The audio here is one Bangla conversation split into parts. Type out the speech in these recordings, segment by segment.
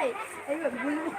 哎，哎，我不用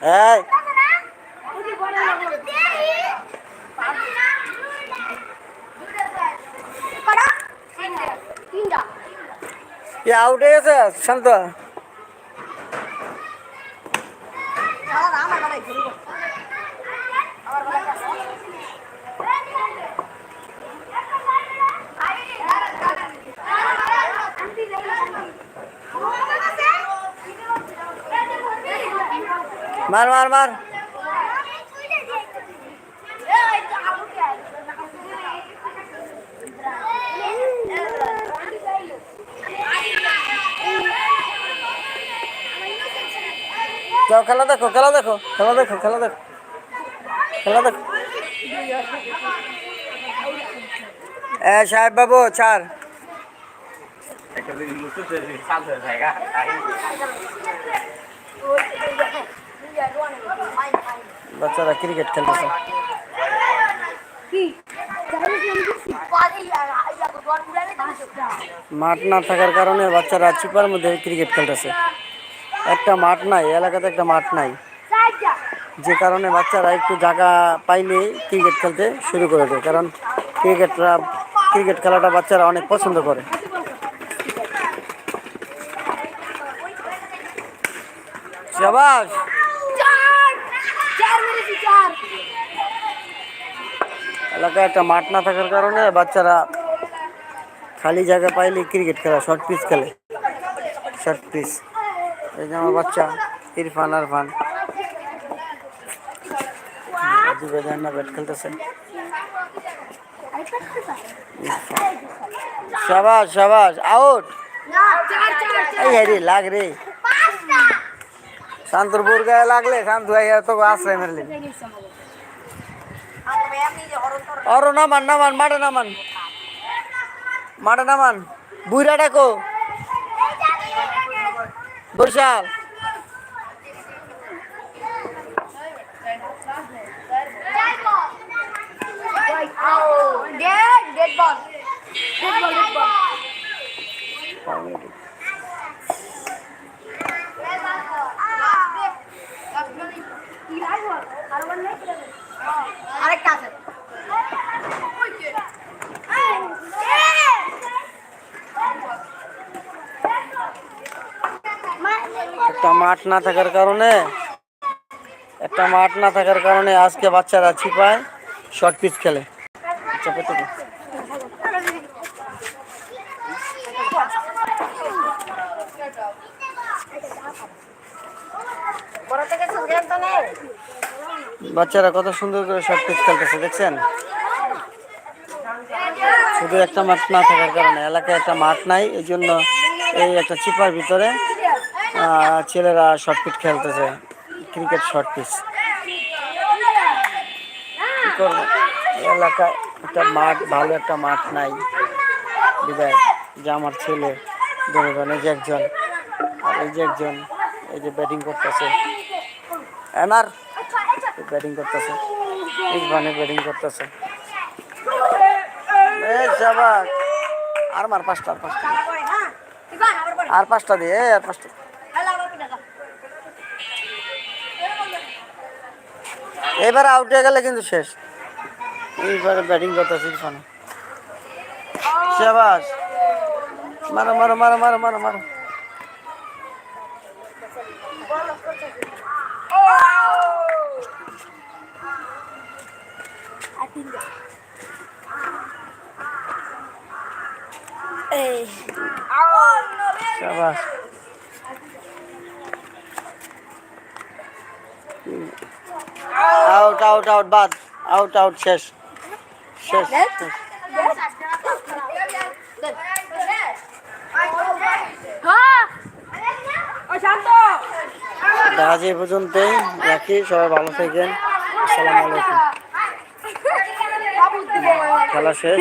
এই। আউট হয়ে গেছে? শান্ত। মার মার মার। যাও খেলা দেখো খেলা দেখো খেলা দেখো খেলা দেখো। খেলা দেখো। এ সাহেব বাবু চার বাচ্চারা ক্রিকেট খেলতেছে। মাঠ না থাকার কারণে বাচ্চারা চিপার মধ্যে ক্রিকেট খেলতেছে। একটা মাঠ নাই এলাকাতে একটা মাঠ নাই। যে কারণে বাচ্চারা একটু জায়গা পাইলে ক্রিকেট খেলতে শুরু করে দেয়। কারণ ক্রিকেটরা ক্রিকেট খেলাটা বাচ্চারা অনেক পছন্দ করে। শাবাশ এলাকায় একটা মাঠ না থাকার কারণে বাচ্চারা খালি জায়গা পাইলে ক্রিকেট খেলা শর্ট পিচ খেলে। শর্ট পিচ এই যে আমার বাচ্চা ইরফান আরফান। না ব্যাট খেলতেছে। শাবাস শাবাস আউট এই হ্যাঁ রে লাগ রে। শান্তর বুর গায়ে লাগলে শান্ত হয়ে তো আশ্রয় মেরলি অরো নামান নামান মাঠে নামান মাঠে নামান বুইরা ডাকো বরিশাল Dead, dead ball. আরেকটা আছে একটা মাঠ না থাকার কারণে একটা মাঠ না থাকার কারণে আজকে বাচ্চারা ছিপায় শর্ট পিচ খেলে চাপে বাচ্চারা কত সুন্দর করে শর্ট পিচ খেলতেছে, দেখছেন? শুধু একটা মাঠ না থাকার কারণে, এলাকায় একটা মাঠ নাই এই জন্য এই একটা চিপার ভিতরে ছেলেরা শর্ট পিচ খেলতেছে ক্রিকেট শর্ট পিচ এলাকায় একটা মাঠ, ভালো একটা মাঠ নাই। বিদায়, যে আমার ছেলে দুজন এই যে একজন, আর এই যে একজন, এই যে ব্যাটিং করতেছে। এনার ব্যাটিং করতেছে। ইরফানে ব্যাটিং করতেছে। আর মার পাঁচটা, আর পাঁচটা। আর পাঁচটা দিয়ে আর পাঁচটা। এবার আউট হয়ে গেলে কিন্তু শেষ। এইবারে ব্যাটিং করতেছে ইরফানে। শাবাস মারো মারো মারো মারো মারো মারো। শাবাস আউট আউট আউট বাদ আউট আউট শেষ শেষ. আজ এই পর্যন্তই। রাখি সবাই ভালো থাকেন। আসসালামু আলাইকুম। খেলা শেষ